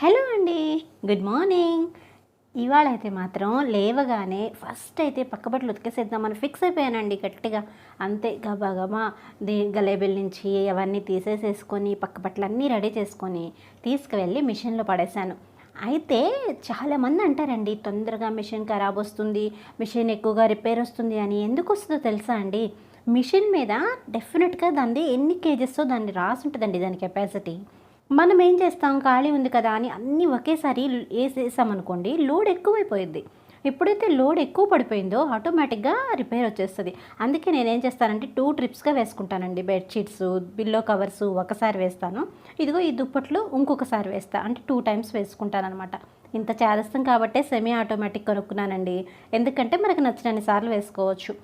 Hello అండి. Good morning ఇవాళ అయితే మాత్రం లేవగానే ఫస్ట్ అయితే పక్క బట్టలు ఉతికేసేద్దామని ఫిక్స్ అయిపోయానండి గట్టిగా. అంతే గబా గబా దే గలేబిల్ నుంచి అవన్నీ తీసేసేసుకొని పక్క అన్నీ రెడీ చేసుకొని తీసుకువెళ్ళి మిషన్లో పడేశాను. అయితే చాలామంది అంటారండి తొందరగా మిషన్ ఖరాబ్ వస్తుంది మిషన్ ఎక్కువగా రిపేర్ వస్తుంది అని. ఎందుకు వస్తుందో తెలుసా అండి? మిషన్ మీద డెఫినెట్గా దాన్ని ఎన్ని కేజెస్ దాన్ని రాసి ఉంటుందండి దాని కెపాసిటీ మనం ఏం చేస్తాం? ఖాళీ ఉంది కదా అని అన్నీ ఒకేసారి వేసేసామనుకోండి లోడ్ ఎక్కువైపోయింది ఎప్పుడైతే లోడ్ ఎక్కువ పడిపోయిందో ఆటోమేటిక్గా రిపేర్ వచ్చేస్తుంది. అందుకే నేను ఏం చేస్తానంటే టూ ట్రిప్స్గా వేసుకుంటానండి. బెడ్షీట్స్ బిల్లో కవర్స్ ఒకసారి వేస్తాను. ఇదిగో ఈ దుప్పట్లు ఇంకొకసారి వేస్తా. అంటే టూ టైమ్స్ వేసుకుంటానమాట ఇంత చేదస్తాం కాబట్టే సెమీ ఆటోమేటిక్ కొనుక్కున్నానండి. ఎందుకంటే మనకు నచ్చినన్ని సార్లు వేసుకోవచ్చు.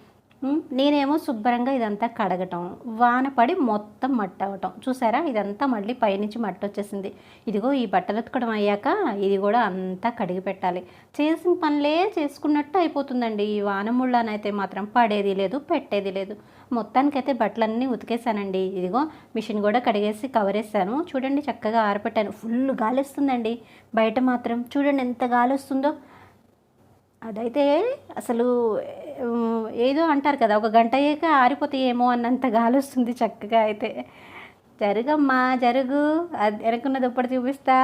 నేనేమో శుభ్రంగా ఇదంతా కడగటం వాన పడి మొత్తం మట్టి అవ్వటం. చూసారా? ఇదంతా మళ్ళీ పైనుంచి మట్టి వచ్చేసింది. ఇదిగో ఈ బట్టలు ఉతకడం అయ్యాక ఇది కూడా అంతా కడిగి పెట్టాలి. చేసిన పనులే చేసుకున్నట్టు అయిపోతుందండి. ఈ వాన ముళ్ళనైతే మాత్రం పడేది లేదు పెట్టేది లేదు. మొత్తానికైతే బట్టలన్నీ ఉతికేసానండి ఇదిగో మిషన్ కూడా కడిగేసి కవర్ వేసాను చూడండి చక్కగా ఆరపెట్టాను. ఫుల్ గాలి వస్తుందండి బయట మాత్రం చూడండి ఎంత గాలి వస్తుందో అదైతే అసలు ఏదో అంటారు కదా ఒక గంట అయ్యాక ఆరిపోతాయేమో అన్నంత గాలి వస్తుంది చక్కగా అయితే. జరుగమ్మా జరుగు. అది వెనకున్న దుప్పటి చూపిస్తా.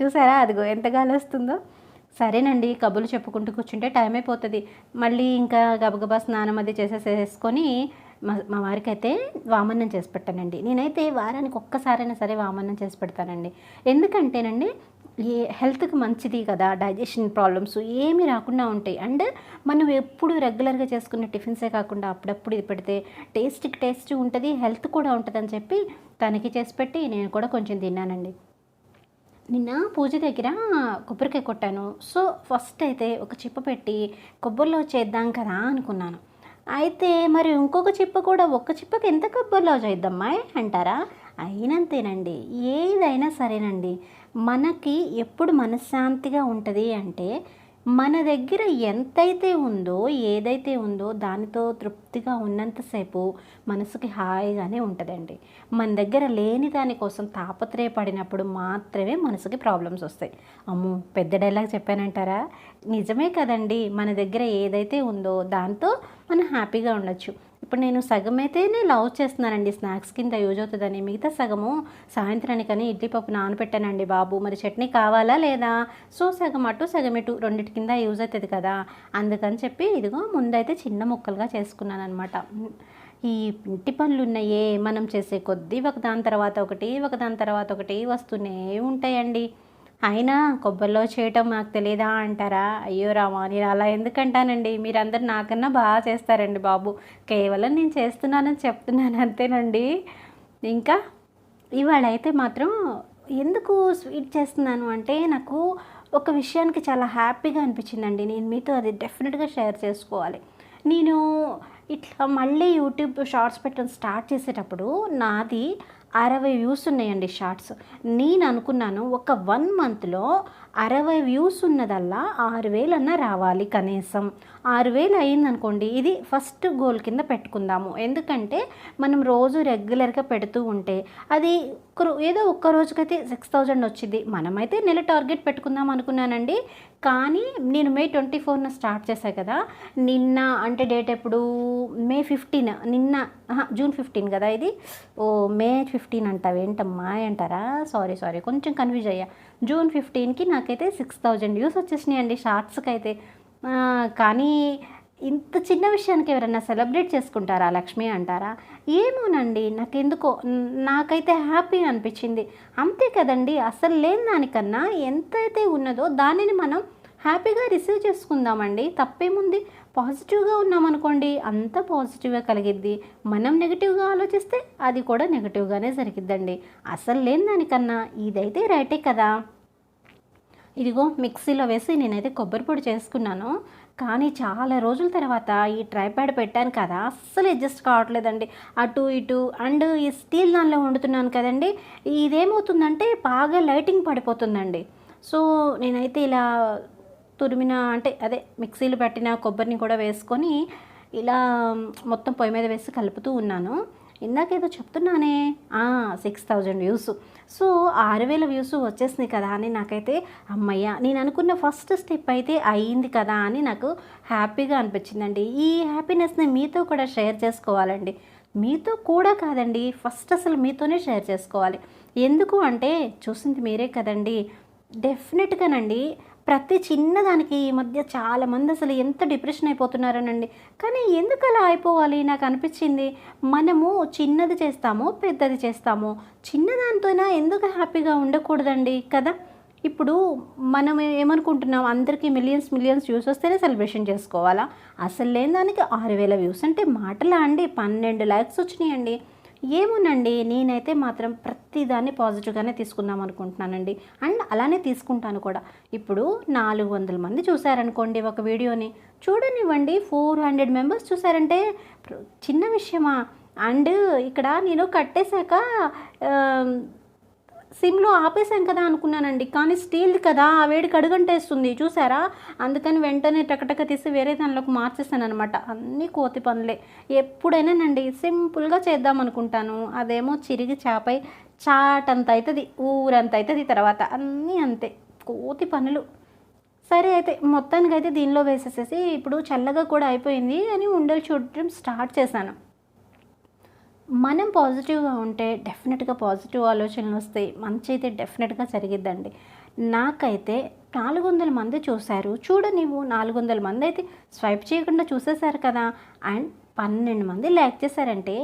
చూసారా? అదిగో ఎంత గాలి వస్తుందో. సరేనండి కబుర్లు చెప్పుకుంటూ కూర్చుంటే టైం అయిపోతుంది మళ్ళీ ఇంకా గబగబా స్నానం అది చేసేసేసుకొని మా మా వారికి అయితే వామన్నం చేసి పెట్టానండి. నేనైతే వారానికి ఒక్కసారైనా సరే వామన్నం చేసి పెడతానండి. ఎందుకంటేనండి ఏ హెల్త్కి మంచిది కదా డైజెషన్ ప్రాబ్లమ్స్ ఏమీ రాకుండా ఉంటాయి. అండ్ మనం ఎప్పుడు రెగ్యులర్గా చేసుకునే టిఫిన్సే కాకుండా అప్పుడప్పుడు ఇది పెడితే టేస్ట్కి టేస్ట్ ఉంటుంది హెల్త్ కూడా ఉంటుందని చెప్పి తనకి చేసి పెట్టి నేను కూడా కొంచెం తిన్నానండి. నిన్న పూజ దగ్గర కొబ్బరికాయ కొట్టాను. సో ఫస్ట్ అయితే ఒక చిప్ప పెట్టి కొబ్బరిలో చేద్దాం కదా అనుకున్నాను. అయితే మరి ఇంకొక చిప్ప కూడా ఒక్క చిప్పకి ఎంత కొబ్బరిలో చేద్దామా అంటారా? అయినంతేనండి. ఏదైనా సరేనండి. మనకి ఎప్పుడు మనశ్శాంతిగా ఉంటుంది అంటే మన దగ్గర ఎంతైతే ఉందో ఏదైతే ఉందో దానితో తృప్తిగా ఉన్నంతసేపు మనసుకి హాయిగానే ఉంటుందండి. మన దగ్గర లేని దానికోసం తాపత్రయపడినప్పుడు మాత్రమే మనసుకి ప్రాబ్లమ్స్ వస్తాయి. అమ్మో! పెద్ద డైలాగ్ చెప్పానంటారా? నిజమే కదండి. మన దగ్గర ఏదైతే ఉందో దాంతో మనం హ్యాపీగా ఉండొచ్చు. ఇప్పుడు నేను సగం అయితేనే లవ్ చేస్తున్నానండి స్నాక్స్ కింద యూజ్ అవుతుందని. మిగతా సగము సాయంత్రానికని ఇడ్లీ పప్పు నానబెట్టానండి బాబు. మరి చట్నీ కావాలా లేదా? సో సగం అటు సగం ఇటు రెండింటి కింద యూజ్ అవుతుంది కదా. అందుకని చెప్పి ఇదిగో ముందైతే చిన్న ముక్కలుగా చేసుకున్నాను అనమాట ఈ ఇంటి పనులు ఉన్నాయే మనం చేసే కొద్దీ ఒకదాని తర్వాత ఒకటి ఒకదాని తర్వాత ఒకటి వస్తూనే ఉంటాయండి. అయినా కొబ్బరిలో చేయటం నాకు తెలియదా అంటారా? అయ్యో రామా నేను అలా ఎందుకంటానండి? మీరందరూ నాకన్నా బాగా చేస్తారండి బాబు. కేవలం నేను చేస్తున్నానని చెప్తున్నాను అంతేనండి. ఇంకా ఇవాళ అయితే మాత్రం ఎందుకు స్వీట్ చేస్తున్నాను అంటే నాకు ఒక విషయానికి చాలా హ్యాపీగా అనిపించిందండి. నేను మీతో అది డెఫినెట్గా షేర్ చేసుకోవాలి. నేను ఇట్లా మళ్ళీ యూట్యూబ్ షార్ట్స్ పెట్టడం స్టార్ట్ చేసేటప్పుడు నాది అరవై వ్యూస్ ఉన్నాయండి షార్ట్స్. నేను అనుకున్నాను ఒక వన్ మంత్లో అరవై వ్యూస్ ఉన్నదల్లా ఆరు వేలన్నా రావాలి కనీసం. ఆరు వేలు అయిందనుకోండి ఇది ఫస్ట్ గోల్ కింద పెట్టుకుందాము. ఎందుకంటే మనం రోజు రెగ్యులర్గా పెడుతూ ఉంటే అది ఒక ఏదో ఒక్క రోజుకైతే సిక్స్ థౌజండ్ వచ్చింది మనమైతే నెల టార్గెట్ పెట్టుకుందాం అనుకున్నానండి. కానీ నేను మే ట్వంటీ ఫోర్న స్టార్ట్ చేశాను కదా నిన్న అంటే డేట్ ఎప్పుడు? మే ఫిఫ్టీన్ నిన్న జూన్ ఫిఫ్టీన్ కదా ఇది? ఓ మే ఫిఫ్టీన్ అంటావు ఏంటమ్మా అంటారా? సారీ సారీ కొంచెం కన్ఫ్యూజ్ అయ్యా. జూన్ ఫిఫ్టీన్కి నాకైతే సిక్స్ థౌజండ్ వ్యూస్ వచ్చేసినాయండి షార్ట్స్కి అయితే కానీ ఇంత చిన్న విషయానికి ఎవరైనా సెలబ్రేట్ చేసుకుంటారా లక్ష్మి అంటారా? ఏమోనండి నాకెందుకో నాకైతే హ్యాపీ అనిపించింది. అంతే కదండి అసలు లేని దానికన్నా ఎంతైతే ఉన్నదో దానిని మనం హ్యాపీగా రిసీవ్ చేసుకుందామండి. తప్పేముంది? పాజిటివ్గా ఉన్నామనుకోండి అంత పాజిటివ్గా కలిగిద్ది. మనం నెగిటివ్గా ఆలోచిస్తే అది కూడా నెగిటివ్గానే జరిగిద్దండి. అసలు లేని దానికన్నా ఇదైతే రైటే కదా. ఇదిగో మిక్సీలో వేసి నేనైతే కొబ్బరి పొడి చేసుకున్నాను. కానీ చాలా రోజుల తర్వాత ఈ ట్రైప్యాడ్ పెట్టాను కదా అస్సలు అడ్జస్ట్ కావట్లేదండి. అటు ఇటు అండ్ ఈ స్టీల్ దానిలో వండుతున్నాను కదండి ఇదేమవుతుందంటే బాగా లైటింగ్ పడిపోతుందండి. సో నేనైతే ఇలా తురిమిన అంటే అదే మిక్సీలు పెట్టిన కొబ్బరిని కూడా వేసుకొని ఇలా మొత్తం పొయ్యి మీద వేసి కలుపుతూ ఉన్నాను. ఇందాకేదో చెప్తున్నానే. సిక్స్ థౌజండ్ వ్యూస్ సో ఆరు వేల వ్యూస్ వచ్చేసినాయి కదా అని నాకైతే అమ్మయ్య నేను అనుకున్న ఫస్ట్ స్టెప్ అయితే అయ్యింది కదా అని నాకు హ్యాపీగా అనిపించిందండి. ఈ హ్యాపీనెస్ని మీతో కూడా షేర్ చేసుకోవాలండి. మీతో కూడా కాదండి ఫస్ట్ అసలు మీతోనే షేర్ చేసుకోవాలి. ఎందుకు అంటే చూసింది మీరే కదండి డెఫినెట్గానండి ప్రతి చిన్నదానికి ఈ మధ్య చాలామంది అసలు ఎంత డిప్రెషన్ అయిపోతున్నారనండి. కానీ ఎందుకు అలా అయిపోవాలి? నాకు అనిపించింది మనము చిన్నది చేస్తామో పెద్దది చేస్తామో. చిన్నదానితోనే ఎందుకు హ్యాపీగా ఉండకూడదండి కదా? ఇప్పుడు మనం ఏమనుకుంటున్నాం? అందరికీ మిలియన్స్ మిలియన్స్ వ్యూస్ వస్తేనే సెలబ్రేషన్ చేసుకోవాలా? అసలు లేని దానికి ఆరు వేల వ్యూస్ అంటే మాటలా అండి. పన్నెండు లైక్స్ వచ్చినాయండి. ఏమోనండి నేనైతే మాత్రం ప్రతిదాన్ని పాజిటివ్గానే తీసుకుందాం అనుకుంటున్నానండి. అండ్ అలానే తీసుకుంటాను కూడా. ఇప్పుడు నాలుగు వందల మంది చూసారనుకోండి ఒక వీడియోని. చూడనివ్వండి ఫోర్ హండ్రెడ్ మెంబర్స్ చూసారంటే చిన్న విషయమా? అండ్ ఇక్కడ నేను కట్టేశాక సిమ్లో ఆపేసాం కదా అనుకున్నానండి. కానీ స్టీల్ది కదా ఆ వేడి కడుగంటేస్తుంది. చూసారా? అందుకని వెంటనే టకటక తీసి వేరే దానిలోకి మార్చేసాను అనమాట అన్నీ కోతి పనులే. ఎప్పుడైనానండి సింపుల్గా చేద్దాం అనుకుంటాను. అదేమో చిరిగి చాపై చాటంత అవుతుంది ఊరంత అవుతుంది తర్వాత. అన్నీ అంతే. కోతి పనులు. సరే అయితే మొత్తానికి అయితే దీనిలో వేసేసేసి ఇప్పుడు చల్లగా కూడా అయిపోయింది అని ఉండలు చూడటం స్టార్ట్ చేశాను. మనం పాజిటివ్గా ఉంటే డెఫినెట్గా పాజిటివ్ ఆలోచనలు వస్తాయి మంచి అయితే డెఫినెట్గా జరిగిద్దండి. నాకైతే నాలుగు వందల మంది చూశారు. చూడు నీవు నాలుగు వందల మంది అయితే స్వైప్ చేయకుండా చూసేశారు కదా. అండ్ పన్నెండు మంది లైక్ చేశారంటే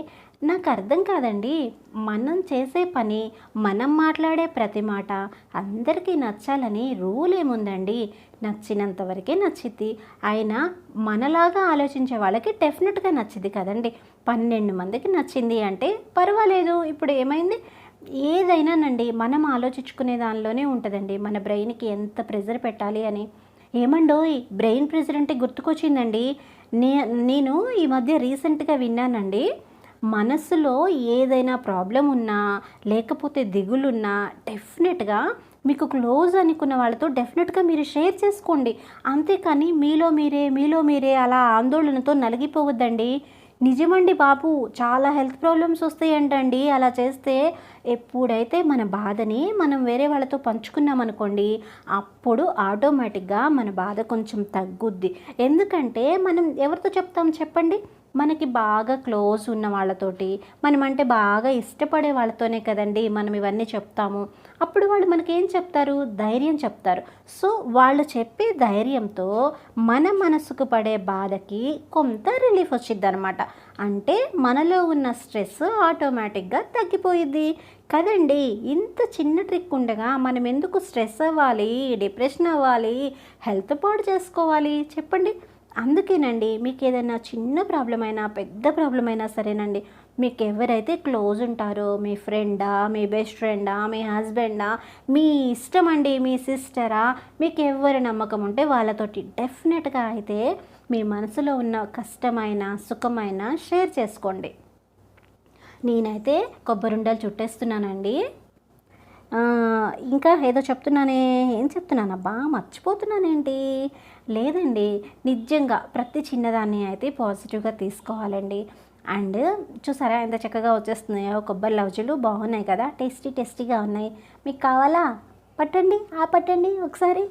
నాకు అర్థం కాదండి. మనం చేసే పని మనం మాట్లాడే ప్రతి మాట అందరికీ నచ్చాలని రూల్ ఏముందండి? నచ్చినంతవరకే నచ్చిద్ది. అయినా మనలాగా ఆలోచించే వాళ్ళకి డెఫినెట్గా నచ్చింది కదండి. పన్నెండు మందికి నచ్చింది అంటే పర్వాలేదు. ఇప్పుడు ఏమైంది? ఏదైనానండి మనం ఆలోచించుకునే దానిలోనే ఉంటుందండి. మన బ్రెయిన్కి ఎంత ప్రెజర్ పెట్టాలి అని. ఏమండోయ్ బ్రెయిన్ ప్రెజర్ అంటే గుర్తుకొచ్చిందండి. నే నేను ఈ మధ్య రీసెంట్గా విన్నానండి. మనసులో ఏదైనా ప్రాబ్లం ఉన్నా లేకపోతే దిగులున్నా డెఫినెట్గా మీకు క్లోజ్ అనుకున్న వాళ్ళతో డెఫినెట్గా మీరు షేర్ చేసుకోండి. అంతేకాని మీలో మీరే మీలో మీరే అలా ఆందోళనతో నలిగిపోవద్దండి. నిజమండి బాబు చాలా హెల్త్ ప్రాబ్లమ్స్ వస్తాయంటండి. అలా చేస్తే ఎప్పుడైతే మన బాధని మనం వేరే వాళ్ళతో పంచుకున్నామనుకోండి అప్పుడు ఆటోమేటిక్గా మన బాధ కొంచెం తగ్గుద్ది. ఎందుకంటే మనం ఎవరితో చెప్తాం చెప్పండి? మనకి బాగా క్లోజ్ ఉన్న వాళ్ళతోటి మనం అంటే బాగా ఇష్టపడే వాళ్ళతోనే కదండి మనం ఇవన్నీ చెప్తాము. అప్పుడు వాళ్ళు మనకి ఏం చెప్తారు? ధైర్యం చెప్తారు. సో వాళ్ళు చెప్పే ధైర్యంతో మన మనసుకు పడే బాధకి కొంత రిలీఫ్ వచ్చింది అనమాట అంటే మనలో ఉన్న స్ట్రెస్ ఆటోమేటిక్గా తగ్గిపోయిద్ది. కదండి ఇంత చిన్న ట్రిక్ ఉండగా మనం ఎందుకు స్ట్రెస్ అవ్వాలి డిప్రెషన్ అవ్వాలి హెల్త్ పాడు చేసుకోవాలి? చెప్పండి. అందుకేనండి మీకు ఏదైనా చిన్న ప్రాబ్లం అయినా పెద్ద ప్రాబ్లం అయినా సరేనండి. మీకు ఎవరైతే క్లోజ్ ఉంటారో మీ ఫ్రెండా మీ బెస్ట్ ఫ్రెండా మీ హస్బెండా మీ ఇష్టం అండి మీ సిస్టరా మీకు ఎవరి నమ్మకం ఉంటే వాళ్ళతోటి డెఫినెట్గా అయితే మీ మనసులో ఉన్న కష్టమైన సుఖమైన షేర్ చేసుకోండి. నేనైతే కొబ్బరుండలు చుట్టేస్తున్నానండి. ఇంకా ఏదో చెప్తున్నానే ఏం చెప్తున్నానబ్బా? మర్చిపోతున్నానేంటి? లేదండి నిజంగా ప్రతి చిన్నదాన్ని అయితే పాజిటివ్గా తీసుకోవాలండి. అండ్ చూసారా ఎంత చక్కగా వచ్చేస్తున్నాయో కొబ్బరి లవ్జులు బాగున్నాయి కదా టేస్టీ టేస్టీగా ఉన్నాయి. మీకు కావాలా? పట్టండి ఆ పట్టండి ఒకసారి.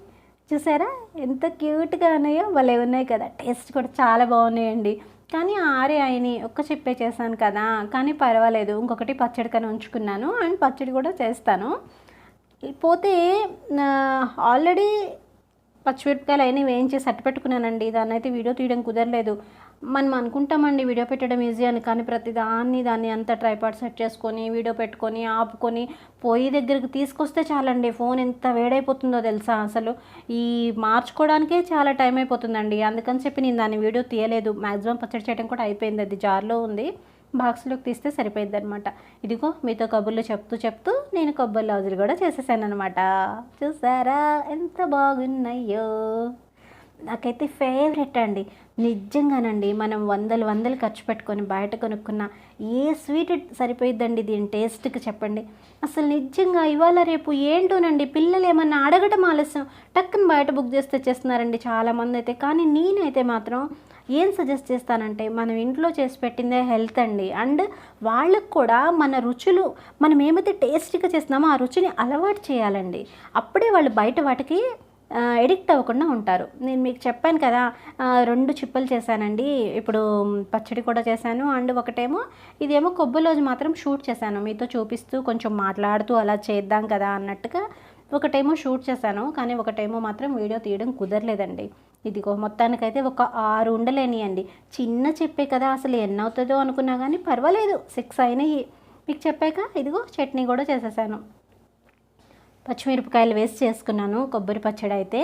చూసారా ఎంత క్యూట్గా ఉన్నాయో భలే ఉన్నాయి కదా టేస్ట్ కూడా చాలా బాగున్నాయండి. కానీ ఆరే అయినాయి ఒక్క చెప్పే చేశాను కదా కానీ పర్వాలేదు ఇంకొకటి పచ్చడి కానీ ఉంచుకున్నాను అండ్ పచ్చడి కూడా చేస్తాను. పోతే ఆల్రెడీ పచ్చిమిరపకాయలు అయినా వేయించేసి అట్టు పెట్టుకున్నానండి దాన్ని అయితే వీడియో తీయడం కుదరలేదు. మనం అనుకుంటామండి వీడియో పెట్టడం ఈజీ అని కానీ ప్రతి దాన్ని దాన్ని అంతా ట్రైపాడ్ సెట్ చేసుకొని వీడియో పెట్టుకొని ఆపుకొని పొయ్యి దగ్గరికి తీసుకొస్తే చాలండి. ఫోన్ ఎంత వేడైపోతుందో తెలుసా అసలు. ఈ మార్చుకోవడానికే చాలా టైం అయిపోతుందండి. అందుకని చెప్పి నేను దాన్ని వీడియో తీయలేదు. మ్యాక్సిమం పచ్చడి చేయడం కూడా అయిపోయింది. అది జార్లో ఉంది. బాక్స్లోకి తీస్తే సరిపోయింది అనమాట ఇదిగో మీతో కబుర్లు చెప్తూ చెప్తూ నేను కొబ్బరి లౌజులు కూడా చేసేసాను అనమాట చూసారా? ఎంత బాగున్నాయో. నాకైతే ఫేవరెట్ అండి. నిజంగానండి మనం వందలు వందలు ఖర్చు పెట్టుకొని బయట కొనుక్కున్న ఏ స్వీట్ సరిపోయిద్దండి దీని టేస్ట్కి చెప్పండి. అసలు నిజంగా ఇవాళ రేపు ఏంటోనండి పిల్లలు ఏమన్నా అడగటం ఆలస్యం టక్కున బయట బుక్ చేసి తెచ్చేస్తున్నారండి చాలామంది అయితే. కానీ నేనైతే మాత్రం ఏం సజెస్ట్ చేస్తానంటే మనం ఇంట్లో చేసి పెట్టిందే హెల్త్ అండి. అండ్ వాళ్ళకు కూడా మన రుచులు మనం ఏమైతే టేస్టీగా చేస్తున్నామో ఆ రుచిని అలవాటు చేయాలండి. అప్పుడే వాళ్ళు బయట వాటికి ఎడిక్ట్ అవ్వకుండా ఉంటారు. నేను మీకు చెప్పాను కదా రెండు చిప్పలు చేశానండి. ఇప్పుడు పచ్చడి కూడా చేశాను. అండ్ ఒకటేమో ఇదేమో కొబ్బరిలోజు మాత్రం షూట్ చేశాను. మీతో చూపిస్తూ కొంచెం మాట్లాడుతూ అలా చేద్దాం కదా అన్నట్టుగా ఒకటేమో షూట్ చేశాను. కానీ ఒకటేమో మాత్రం వీడియో తీయడం కుదరలేదండి. ఇదిగో మొత్తానికైతే ఒక ఆరు ఉండలేనియండి. చిన్న చెప్పే కదా అసలు ఎన్ని అవుతుందో అనుకున్నా కానీ పర్వాలేదు. సిక్స్ అయినాయి. మీకు చెప్పాక ఇదిగో చట్నీ కూడా చేసేసాను. పచ్చిమిరపకాయలు వేసి చేసుకున్నాను కొబ్బరి పచ్చడి అయితే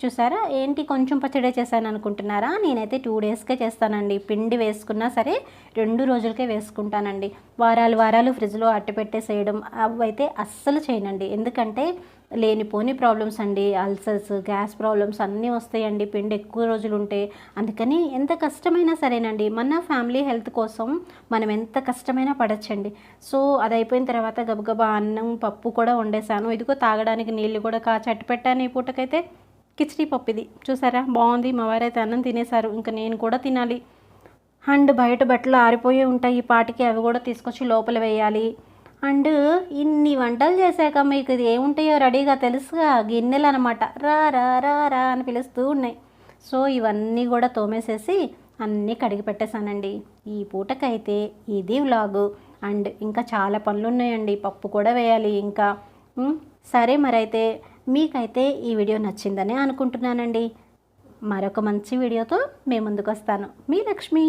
చూసారా? ఏంటి కొంచెం పచ్చడే చేశాను అనుకుంటున్నారా నేనైతే టూ డేస్కే చేస్తానండి. పిండి వేసుకున్నా సరే రెండు రోజులకే వేసుకుంటానండి. వారాలు వారాలు ఫ్రిడ్జ్లో అట్టు పెట్టేసేయడం అవైతే అస్సలు చేయనండి. ఎందుకంటే లేనిపోని ప్రాబ్లమ్స్ అండి. అల్సర్స్ గ్యాస్ ప్రాబ్లమ్స్ అన్నీ వస్తాయండి. పిండి ఎక్కువ రోజులు ఉంటే అందుకని ఎంత కష్టమైనా సరేనండి. మన ఫ్యామిలీ హెల్త్ కోసం మనం ఎంత కష్టమైనా పడచ్చండి. సో అది అయిపోయిన తర్వాత గబగబా అన్నం పప్పు కూడా వండేసాను ఇదిగో తాగడానికి నీళ్ళు కూడా కాచి అట్టు పెట్టాను ఈ పూటకైతే. కిచడీ పప్పు ఇది చూసారా? బాగుంది. మా వారైతే అన్నం తినేశారు. ఇంకా నేను కూడా తినాలి. అండ్ బయట బట్టలు ఆరిపోయి ఉంటాయి. ఈ పాటికి అవి కూడా తీసుకొచ్చి లోపల వేయాలి. అండ్ ఇన్ని వంటలు చేశాక మీకు ఇది ఏముంటాయో రెడీగా తెలుసుగా. గిన్నెలు అనమాట రా రా రా రా అని పిలుస్తూ ఉన్నాయి. సో ఇవన్నీ కూడా తోమేసేసి అన్నీ కడిగి పెట్టేశానండి. ఈ పూటకైతే ఇది వ్లాగు. అండ్ ఇంకా చాలా పనులు ఉన్నాయండి పప్పు కూడా వేయాలి. ఇంకా సరే మరైతే. మీకైతే ఈ వీడియో నచ్చిందని అనుకుంటున్నానండి. మరొక మంచి వీడియోతో మేము ముందుకు వస్తాను మీ లక్ష్మి.